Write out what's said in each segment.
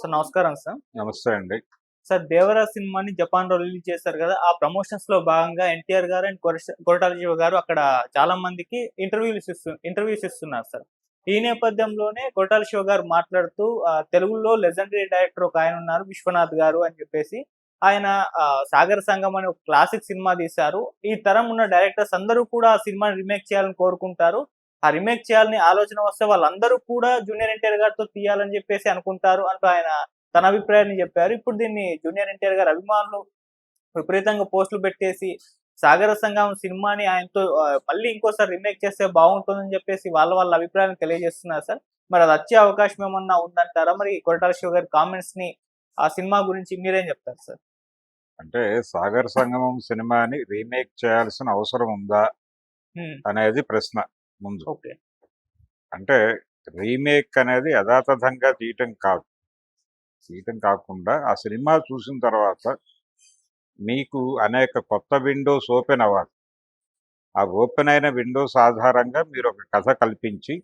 Sir నమస్కారం sir. నమస్తే అండి. సార్ దేవరా సినిమాని జపాన్లో రిలీజ్ చేశారు కదా ఆ ప్రమోషన్స్లో భాగంగా ఎన్టీఆర్ గారు అండ్ కొరటాల శివ గారు అక్కడ చాలా మందికి ఇంటర్వ్యూస్ ఇస్తు ఇంటర్వ్యూస్ ఇస్తున్నారు సార్. ఈ నేపథ్యంలోనే కొరటాల శివ గారు మాట్లాడుతూ తెలుగులో లెజెండరీ డైరెక్టర్ ఒక ఆయన ఉన్నారు విశ్వనాథ్ గారు అని చెప్పేసి. ఆయన సాగర సంఘం అనే ఒక క్లాసిక్ సినిమా తీశారు. ఈ తరం ఉన్న డైరెక్టర్స్ అందరూ కూడా ఆ సినిమాని రీమేక్ చేయాలని కోరుకుంటారు. ఆ రీమేక్ చేయాలని ఆలోచన వస్తే వాళ్ళందరూ కూడా జూనియర్ ఎన్టీఆర్ గారితో తీయాలని చెప్పేసి అనుకుంటారు అంటూ ఆయన తన అభిప్రాయాన్ని చెప్పారు. ఇప్పుడు దీన్ని జూనియర్ ఎన్టీఆర్ గారి అభిమానులు విపరీతంగా పోస్టులు పెట్టేసి సాగర సంఘం సినిమాని ఆయనతో మళ్ళీ ఇంకోసారి రీమేక్ చేస్తే బాగుంటుందని చెప్పేసి వాళ్ళ వాళ్ళ అభిప్రాయాన్ని తెలియజేస్తున్నారు సార్. మరి అది వచ్చే అవకాశం ఏమన్నా ఉందంటారా? మరి కొరటాల శివ గారి కామెంట్స్ని ఆ సినిమా గురించి మీరేం చెప్తారు సార్? అంటే సాగర్ సంగమం సినిమాని రీమేక్ చేయాల్సిన అవసరం ఉందా అనేది ప్రశ్న. ముందు. ఓకే. అంటే రీమేక్ అనేది యథాతథంగా తీయటం కాదు. తీయటం కాకుండా ఆ సినిమా చూసిన తర్వాత మీకు అనేక కొత్త విండోస్ ఓపెన్ అవ్వాలి. ఆ ఓపెన్ అయిన విండోస్ ఆధారంగా మీరు ఒక కథ కల్పించి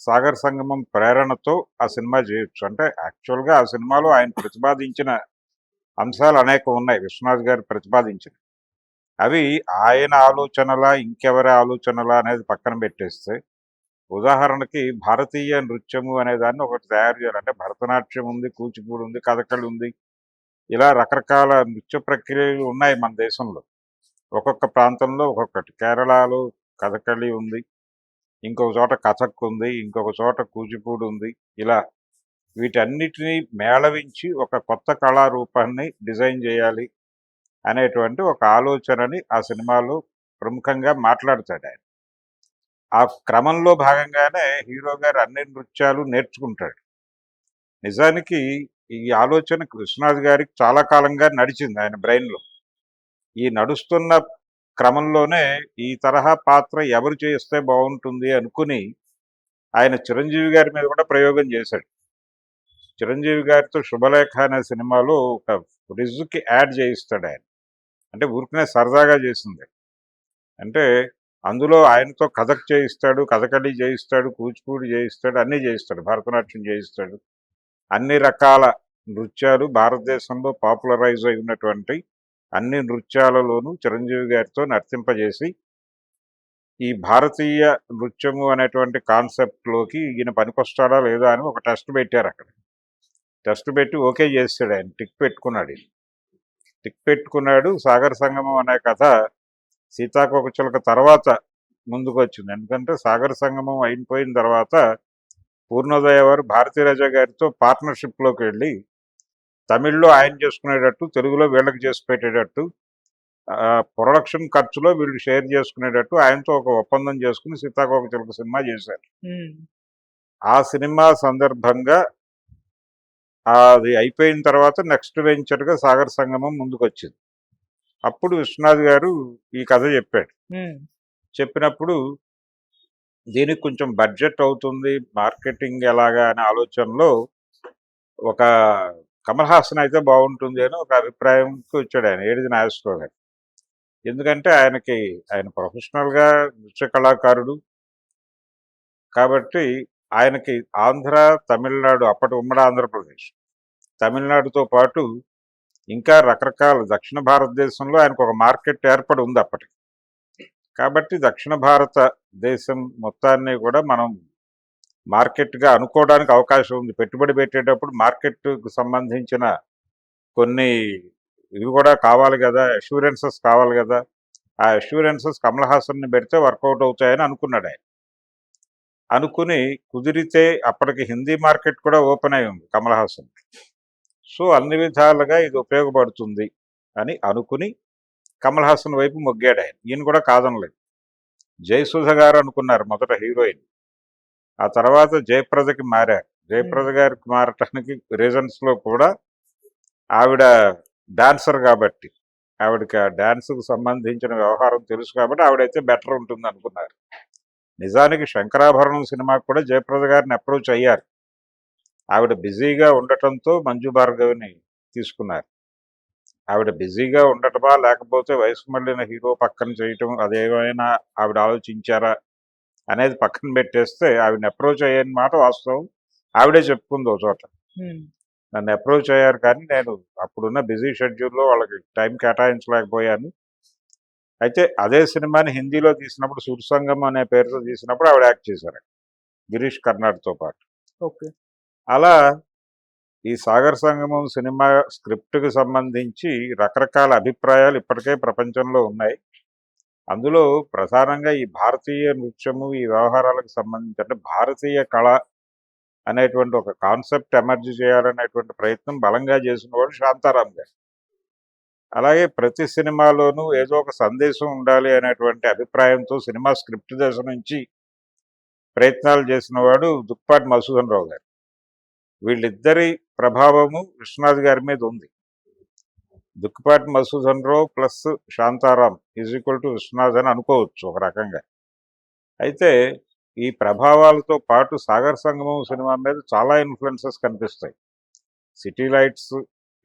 సాగర్ సంగమం ప్రేరణతో ఆ సినిమా చేయొచ్చు. అంటే యాక్చువల్గా ఆ సినిమాలో ఆయన ప్రతిపాదించిన అంశాలు అనేక ఉన్నాయి. విశ్వనాథ్ గారు ప్రతిపాదించిన. అవి ఆయన ఆలోచనలా ఇంకెవరి ఆలోచనలా అనేది పక్కన పెట్టేస్తే ఉదాహరణకి భారతీయ నృత్యము అనే దాన్ని ఒకటి తయారు చేయాలంటే భరతనాట్యం ఉంది కూచిపూడి ఉంది కథకళి ఉంది. ఇలా రకరకాల నృత్య ప్రక్రియలు ఉన్నాయి మన దేశంలో. ఒక్కొక్క ప్రాంతంలో ఒక్కొక్కటి. కేరళలో కథకళి ఉంది ఇంకొక చోట కథక్ ఉంది ఇంకొక చోట కూచిపూడి ఉంది. ఇలా వీటన్నిటినీ మేళవించి ఒక కొత్త కళారూపాన్ని డిజైన్ చేయాలి. అనేటువంటి ఒక ఆలోచనని ఆ సినిమాలో ప్రముఖంగా మాట్లాడతాడు ఆయన. ఆ క్రమంలో భాగంగానే హీరో గారు అన్ని నృత్యాలు నేర్చుకుంటాడు. నిజానికి ఈ ఆలోచన కృష్ణనాథ్ గారికి చాలా కాలంగా నడిచింది ఆయన బ్రెయిన్లో. ఈ నడుస్తున్న క్రమంలోనే ఈ తరహా పాత్ర ఎవరు చేస్తే బాగుంటుంది అనుకుని ఆయన చిరంజీవి గారి మీద కూడా ప్రయోగం చేశాడు. చిరంజీవి గారితో శుభలేఖ అనే సినిమాలో ఒక రిజుకి యాడ్ చేయిస్తాడు ఆయన. అంటే ఊరికనే సరదాగా చేసింది. అంటే అందులో ఆయనతో కథక్ చేయిస్తాడు కథకళి చేయిస్తాడు కూచిపూడి చేయిస్తాడు అన్నీ చేయిస్తాడు. భరతనాట్యం చేయిస్తాడు. అన్ని రకాల నృత్యాలు భారతదేశంలో పాపులరైజ్ అయి ఉన్నటువంటి అన్ని నృత్యాలలోనూ చిరంజీవి గారితో నర్తింపజేసి ఈ భారతీయ నృత్యము అనేటువంటి కాన్సెప్ట్లోకి ఈయన పనికొస్తాడా లేదా అని ఒక టెస్ట్ పెట్టారు అక్కడ. టెస్ట్ పెట్టి ఓకే చేస్తాడు ఆయన టిక్ పెట్టుకున్నాడు ఈయన. టిక్ పెట్టుకున్నాడు సాగర్ సంగమం అనే కథ సీతాకోకచిలక తర్వాత ముందుకు వచ్చింది ఎందుకంటే సాగర సంగమం అయిపోయిన తర్వాత పూర్ణోదయ వారు భారతీరాజా గారితో పార్ట్నర్షిప్లోకి వెళ్ళి తమిళ్ళో ఆయన చేసుకునేటట్టు తెలుగులో వీళ్ళకి చేసి పెట్టేటట్టు ఆ, ప్రొడక్షన్ ఖర్చులో వీళ్ళు షేర్ చేసుకునేటట్టు ఆయనతో ఒక ఒప్పందం చేసుకుని సీతాకోకచిలక సినిమా చేశారు ఆ సినిమా సందర్భంగా అది అయిపోయిన తర్వాత నెక్స్ట్ వెంచర్గా సాగర్ సంగమం ముందుకు వచ్చింది అప్పుడు విశ్వనాథ్ గారు ఈ కథ చెప్పాడు. చెప్పినప్పుడు దీనికి కొంచెం బడ్జెట్ అవుతుంది మార్కెటింగ్ ఎలాగా అనే ఆలోచనలో ఒక కమల్ హాసన్ అయితే బాగుంటుంది అని ఒక అభిప్రాయంకి వచ్చాడు ఆయన ఏడిది నాగేశ్వరరావు గారు. ఎందుకంటే ఆయనకి ఆయన ప్రొఫెషనల్గా నృత్య కళాకారుడు కాబట్టి ఆయనకి ఆంధ్ర తమిళనాడు అప్పటి ఉమ్మడి ఆంధ్రప్రదేశ్. తమిళనాడుతో పాటు ఇంకా రకరకాల దక్షిణ భారతదేశంలో ఆయనకు ఒక మార్కెట్ ఏర్పడి ఉంది అప్పటికి. కాబట్టి దక్షిణ భారతదేశం మొత్తాన్ని కూడా మనం మార్కెట్గా అనుకోవడానికి అవకాశం ఉంది. పెట్టుబడి పెట్టేటప్పుడు మార్కెట్కు సంబంధించిన కొన్ని ఇవి కూడా కావాలి కదా అష్యూరెన్సెస్ కావాలి కదా. ఆ అష్యూరెన్సెస్ కమల్ హాసన్ని పెడితే వర్కౌట్ అవుతాయని అనుకున్నాడు ఆయన. అనుకుని కుదిరితే అప్పటికి హిందీ మార్కెట్ కూడా ఓపెన్ అయి ఉంది కమల్ హాసన్. సో అన్ని విధాలుగా ఇది ఉపయోగపడుతుంది అని అనుకుని కమల్ హాసన్ వైపు మొగ్గాడు ఆయన. ఈయన కూడా కాదనలేదు. జయసుధ గారు అనుకున్నారు మొదట హీరోయిన్. ఆ తర్వాత జయప్రదకి మారారు. జయప్రద గారికి మారటానికి రీజన్స్లో కూడా ఆవిడ డాన్సర్ కాబట్టి ఆవిడకి ఆ డాన్స్కు సంబంధించిన వ్యవహారం తెలుసు కాబట్టి ఆవిడైతే బెటర్ ఉంటుంది అనుకున్నారు నిజానికి శంకరాభరణం సినిమాకు కూడా జయప్రద గారిని అప్రోచ్ అయ్యారు. ఆవిడ బిజీగా ఉండటంతో మంజు భార్గవిని తీసుకున్నారు. ఆవిడ బిజీగా ఉండటమా లేకపోతే వయసు మళ్ళిన హీరో పక్కన చేయటం అదేమైనా ఆవిడ ఆలోచించారా అనేది పక్కన పెట్టేస్తే ఆవిడని అప్రోచ్ అయ్యని మాట వాస్తవం. ఆవిడే చెప్పుకుంది ఒక చోట. నన్ను అప్రోచ్ అయ్యారు కానీ నేను అప్పుడున్న బిజీ షెడ్యూల్లో వాళ్ళకి టైం కేటాయించలేకపోయాను. అయితే అదే సినిమాని హిందీలో తీసినప్పుడు సురసంగం అనే పేరుతో తీసినప్పుడు ఆవిడ యాక్ట్ చేశారు. గిరీష్ కర్నాడ్తో పాటు. ఓకే. అలా ఈ సాగర్ సంగమం సినిమా స్క్రిప్ట్కి సంబంధించి రకరకాల అభిప్రాయాలు ఇప్పటికే ప్రపంచంలో ఉన్నాయి. అందులో ప్రధానంగా ఈ భారతీయ నృత్యము ఈ వ్యవహారాలకు సంబంధించి అంటే భారతీయ కళ అనేటువంటి ఒక కాన్సెప్ట్ ఎమర్జ్ చేయాలనేటువంటి ప్రయత్నం బలంగా చేసిన వాడు శాంతారాం గారు. అలాగే ప్రతి సినిమాలోనూ ఏదో ఒక సందేశం ఉండాలి అనేటువంటి అభిప్రాయంతో సినిమా స్క్రిప్ట్ దశ నుంచి ప్రయత్నాలు చేసిన వాడు దుప్పాటి మధుసూదన్ రావు గారు. వీళ్ళిద్దరి ప్రభావము విశ్వనాథ్ గారి మీద ఉంది. Dukkipati Madhusudan Rao plus Shantaram is equal to Viswanath అని అనుకోవచ్చు ఒక రకంగా. అయితే ఈ ప్రభావాలతో పాటు సాగర్ సంగమం సినిమా మీద చాలా ఇన్ఫ్లుయెన్సెస్ కనిపిస్తాయి. సిటీ లైట్స్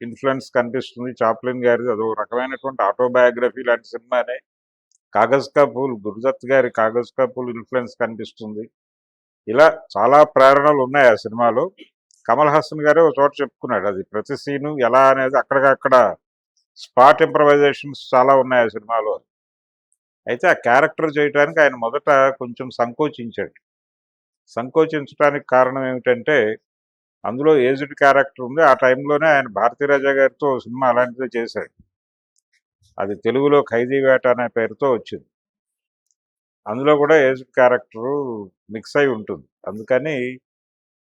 ఇన్ఫ్లుయెన్స్ కనిపిస్తుంది. చాప్లిన్ గారిది అదో రకమైనటువంటి ఆటోబయోగ్రఫీ లాంటి సినిమానే. కాగజ్ కపూల్ పూల్ గురుదత్ గారి కాగజ్ కపూల్ పూల్ ఇన్ఫ్లుయెన్స్ కనిపిస్తుంది. ఇలా చాలా ప్రేరణలు ఉన్నాయి ఆ సినిమాలో. కమల్ హాసన్ గారే ఒక చోట చెప్పుకున్నాడు. అది ప్రతి సీను ఎలా అనేది అక్కడికక్కడ స్పాట్ ఇంప్రవైజేషన్స్ చాలా ఉన్నాయి ఆ సినిమాలో. అయితే ఆ క్యారెక్టర్ చేయడానికి ఆయన మొదట కొంచెం సంకోచించాడు. సంకోచించడానికి కారణం ఏమిటంటే అందులో ఏజ్డ్ క్యారెక్టర్ ఉంది. ఆ టైంలోనే ఆయన భారతీరాజా గారితో సినిమా అలాంటిదే చేశాడు. అది తెలుగులో ఖైదీ వేట అనే పేరుతో వచ్చింది. అందులో కూడా ఏజ్డ్ క్యారెక్టరు మిక్స్ అయి ఉంటుంది. అందుకని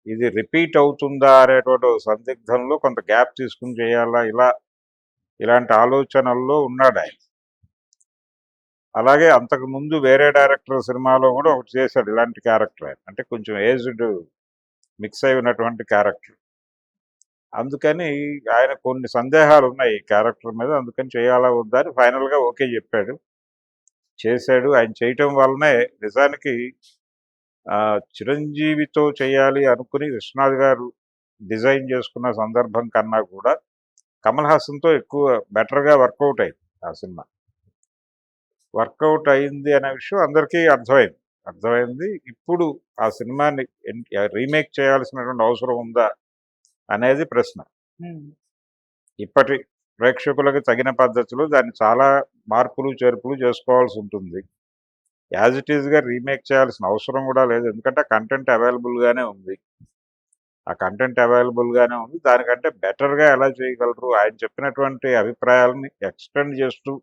ఇది రిపీట్ అవుతుందా అనేటువంటి సందిగ్ధంలో కొంత గ్యాప్ తీసుకుని చేయాలా ఇలా ఇలాంటి ఆలోచనల్లో ఉన్నాడు ఆయన. అలాగే అంతకు ముందు వేరే డైరెక్టర్ సినిమాలో కూడా ఒకటి చేశాడు ఇలాంటి క్యారెక్టర్ ఆయన. అంటే కొంచెం ఏజ్డ్ మిక్స్ అయి ఉన్నటువంటి క్యారెక్టర్. అందుకని ఆయన కొన్ని సందేహాలు ఉన్నాయి ఈ క్యారెక్టర్ మీద అందుకని చేయాలా వద్దా అని ఫైనల్గా ఓకే చెప్పాడు. చేశాడు. ఆయన చేయటం వల్లనే నిజానికి చిరంజీవితో చేయాలి అనుకుని విశ్వనాథ్ గారు డిజైన్ చేసుకున్న సందర్భం కన్నా కూడా కమల్ హాసన్తో ఎక్కువ బెటర్గా వర్కౌట్ అయింది ఆ సినిమా. వర్కౌట్ అయింది అనే విషయం అందరికీ అర్థమైంది. అర్థమైంది? ఇప్పుడు ఆ సినిమాని రీమేక్ చేయాల్సినటువంటి అవసరం ఉందా? అనేది ప్రశ్న. ఇప్పటి ప్రేక్షకులకు తగిన పద్ధతిలో దాన్ని చాలా మార్పులు చేర్పులు చేసుకోవాల్సి ఉంటుంది. యాజ్ ఇట్ ఈస్గా రీమేక్ చేయాల్సిన అవసరం కూడా లేదు. ఎందుకంటే కంటెంట్ అవైలబుల్గానే ఉంది. ఆ కంటెంట్ అవైలబుల్గానే ఉంది. దానికంటే బెటర్గా ఎలా చేయగలరు? ఆయన చెప్పినటువంటి అభిప్రాయాలని ఎక్స్టెండ్ చేస్తూ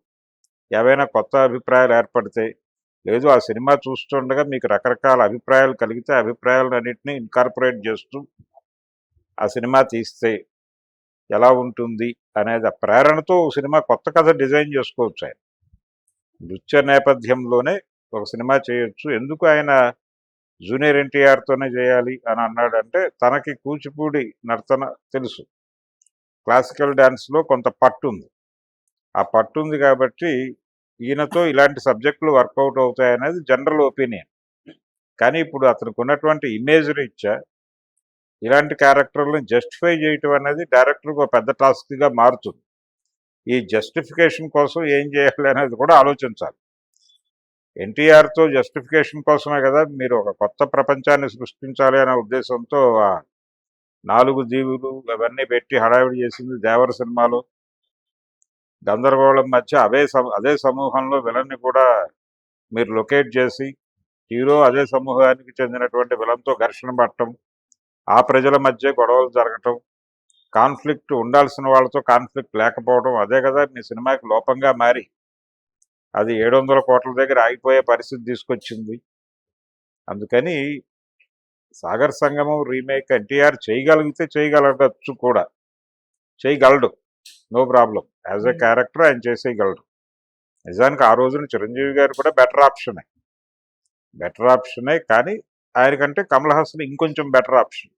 ఏవైనా కొత్త అభిప్రాయాలు ఏర్పడితే లేదు ఆ సినిమా చూస్తుండగా మీకు రకరకాల అభిప్రాయాలు కలిగితే అభిప్రాయాలన్నింటినీ ఇన్కార్పొరేట్ చేస్తూ ఆ సినిమా తీస్తే ఎలా ఉంటుంది అనేది ఆ ప్రేరణతో సినిమా కొత్త కథ డిజైన్ చేసుకోవచ్చు ఆయన. నృత్య నేపథ్యంలోనే ఒక సినిమా చేయొచ్చు. ఎందుకు ఆయన జూనియర్ ఎన్టీఆర్తోనే చేయాలి అని అన్నాడంటే తనకి కూచిపూడి నర్తన తెలుసు. క్లాసికల్ డ్యాన్స్లో కొంత పట్టు ఉంది ఆ పట్టు ఉంది కాబట్టి ఈయనతో ఇలాంటి సబ్జెక్టులు వర్కౌట్ అవుతాయి అనేది జనరల్ ఒపీనియన్. కానీ ఇప్పుడు అతనికి ఉన్నటువంటి ఇమేజ్ రీత్యా ఇలాంటి క్యారెక్టర్లను జస్టిఫై చేయటం అనేది డైరెక్టర్కి ఒక పెద్ద టాస్క్గా మారుతుంది. ఈ జస్టిఫికేషన్ కోసం ఏం చేయాలి అనేది కూడా ఆలోచించాలి. ఎన్టీఆర్తో జస్టిఫికేషన్ కోసమే కదా మీరు ఒక కొత్త ప్రపంచాన్ని సృష్టించాలి అనే ఉద్దేశంతో నాలుగు దీవులు అవన్నీ పెట్టి హడావిడి చేసింది దేవర సినిమాలో. గందరగోళం మధ్య అదే సమ- అదే సమూహంలో విలన్ని కూడా మీరు లొకేట్ చేసి హీరో అదే సమూహానికి చెందినటువంటి విలన్తో ఘర్షణ పడటం ఆ ప్రజల మధ్య గొడవలు జరగటం కాన్ఫ్లిక్ట్ ఉండాల్సిన వాళ్ళతో కాన్ఫ్లిక్ట్ లేకపోవడం అదే కదా మీ సినిమాకి లోపంగా మారి అది ఏడు వందల కోట్ల దగ్గర ఆగిపోయే పరిస్థితి తీసుకొచ్చింది. అందుకని సాగర్ సంగమం రీమేక్ ఎన్టీఆర్ చేయగలిగితే చేయగలగచ్చు కూడా. చేయగలడు. No problem as a. Character ఆయన చేసేయగలడు. నిజానికి ఆ రోజున చిరంజీవి గారు కూడా బెటర్ ఆప్షనే బెటర్ ఆప్షనే కానీ ఆయనకంటే కమల్ హాసన్ ఇంకొంచెం బెటర్ ఆప్షన్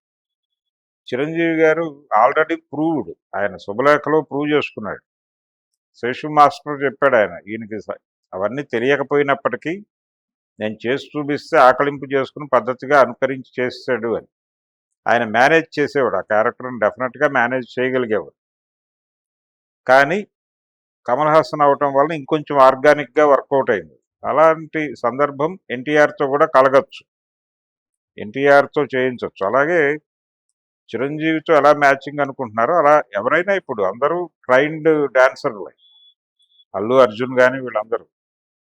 చిరంజీవి గారు ఆల్రెడీ ప్రూవ్డ్ ఆయన శుభలేఖలో ప్రూవ్ చేసుకున్నాడు. శేషు మాస్టర్ చెప్పాడు ఆయన ఈయనకి అవన్నీ తెలియకపోయినప్పటికీ నేను చేసి చూపిస్తే ఆకలింపు చేసుకుని పద్ధతిగా అనుకరించి చేసాడు అని. ఆయన మేనేజ్ చేసేవాడు ఆ క్యారెక్టర్ని డెఫినెట్గా మేనేజ్ చేయగలిగేవాడు. కానీ కమల్ హాసన్ అవటం వల్ల ఇంకొంచెం ఆర్గానిక్గా వర్కౌట్ అయింది. అలాంటి సందర్భం ఎన్టీఆర్తో కూడా కలగచ్చు. ఎన్టీఆర్తో చేయించవచ్చు అలాగే చిరంజీవితో ఎలా మ్యాచింగ్ అనుకుంటున్నారో అలా ఎవరైనా ఇప్పుడు అందరూ ట్రైన్డ్ డాన్సర్లే. అల్లు అర్జున్ కానీ వీళ్ళందరూ.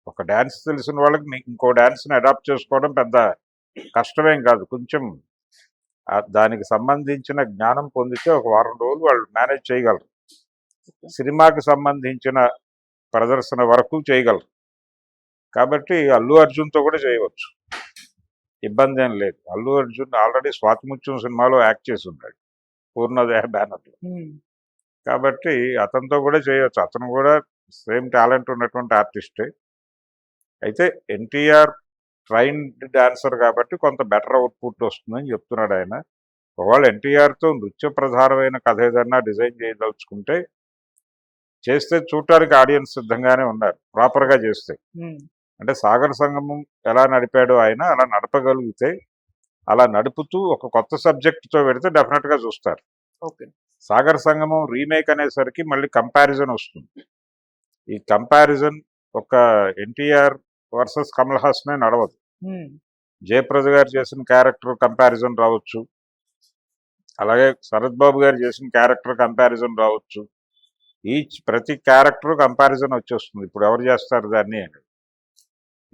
ఒక డ్యాన్స్ తెలిసిన వాళ్ళకి ఇంకో డ్యాన్స్ని అడాప్ట్ చేసుకోవడం పెద్ద కష్టమేం కాదు. కొంచెం దానికి సంబంధించిన జ్ఞానం పొందితే ఒక వారం రోజులు వాళ్ళు మేనేజ్ చేయగలరు. సినిమాకి సంబంధించిన ప్రదర్శన వరకు చేయగలరు. కాబట్టి అల్లు అర్జున్తో కూడా చేయవచ్చు. ఇబ్బంది ఏం లేదు. అల్లు అర్జున్ ఆల్రెడీ స్వాతిముత్యం సినిమాలో యాక్ట్ చేసి ఉన్నాడు పూర్ణోదయ బ్యానర్లో. కాబట్టి అతనితో కూడా చేయొచ్చు. అతను కూడా సేమ్ టాలెంట్ ఉన్నటువంటి ఆర్టిస్టే. అయితే ఎన్టీఆర్ ట్రైన్డ్ డాన్సర్ కాబట్టి కొంత బెటర్ అవుట్పుట్ వస్తుందని చెప్తున్నాడు ఆయన. ఒకవేళ ఎన్టీఆర్తో నృత్య ప్రధానమైన కథ ఏదన్నా డిజైన్ చేయదలుచుకుంటే చేస్తే చూడటానికి ఆడియన్స్ సిద్ధంగానే ఉన్నారు. ప్రాపర్గా చేస్తే. అంటే సాగర సంగమం ఎలా నడిపాడో ఆయన అలా నడపగలిగితే అలా నడుపుతూ ఒక కొత్త సబ్జెక్ట్తో పెడితే డెఫినెట్గా చూస్తారు. సాగర్ సంగమం రీమేక్ అనేసరికి మళ్ళీ కంపారిజన్ వస్తుంది. ఈ కంపారిజన్ ఒక ఎన్టీఆర్ వర్సెస్ కమల్ హాసనే నడవదు. జయప్రద గారు చేసిన క్యారెక్టర్ కంపారిజన్ రావచ్చు. అలాగే శరత్ బాబు గారు చేసిన క్యారెక్టర్ కంపారిజన్ రావచ్చు. ఈచ్ ప్రతి క్యారెక్టర్ కంపారిజన్ వచ్చేస్తుంది. ఇప్పుడు ఎవరు చేస్తారు దాన్ని అని.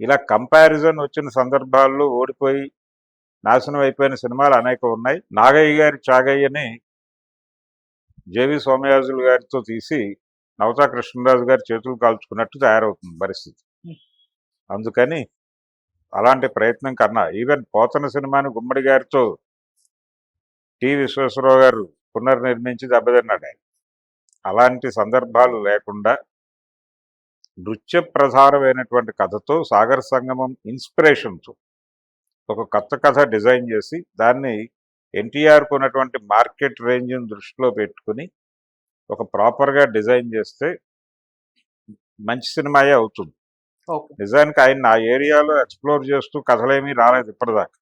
ఇలా కంపారిజన్ వచ్చిన సందర్భాల్లో ఓడిపోయి నాశనం అయిపోయిన సినిమాలు అనేక ఉన్నాయి. నాగయ్య గారి చాగయ్యని జేవి సోమయాజులు గారితో తీసి నవతా కృష్ణరాజు గారి చేతులు కాల్చుకున్నట్టు తయారవుతుంది పరిస్థితి. అందుకని అలాంటి ప్రయత్నం కన్నా ఈవెన్ పోతన సినిమాని గుమ్మడి గారితో టి. విశ్వేశ్వరరావు గారు పునర్నిర్మించి దెబ్బతిన్నాడు ఆయన అలాంటి సందర్భాలు లేకుండా నృత్య ప్రధానమైనటువంటి కథతో సాగర సంగమం ఇన్స్పిరేషన్తో ఒక కొత్త కథ డిజైన్ చేసి దాన్ని ఎన్టీఆర్కు ఉన్నటువంటి మార్కెట్ రేంజ్ని దృష్టిలో పెట్టుకుని ఒక ప్రాపర్గా డిజైన్ చేస్తే మంచి సినిమాయే అవుతుంది. నిజానికి ఆయన ఆ ఏరియాలో ఎక్స్ప్లోర్ చేస్తూ కథలేమీ రాలేదు ఇప్పటిదాకా.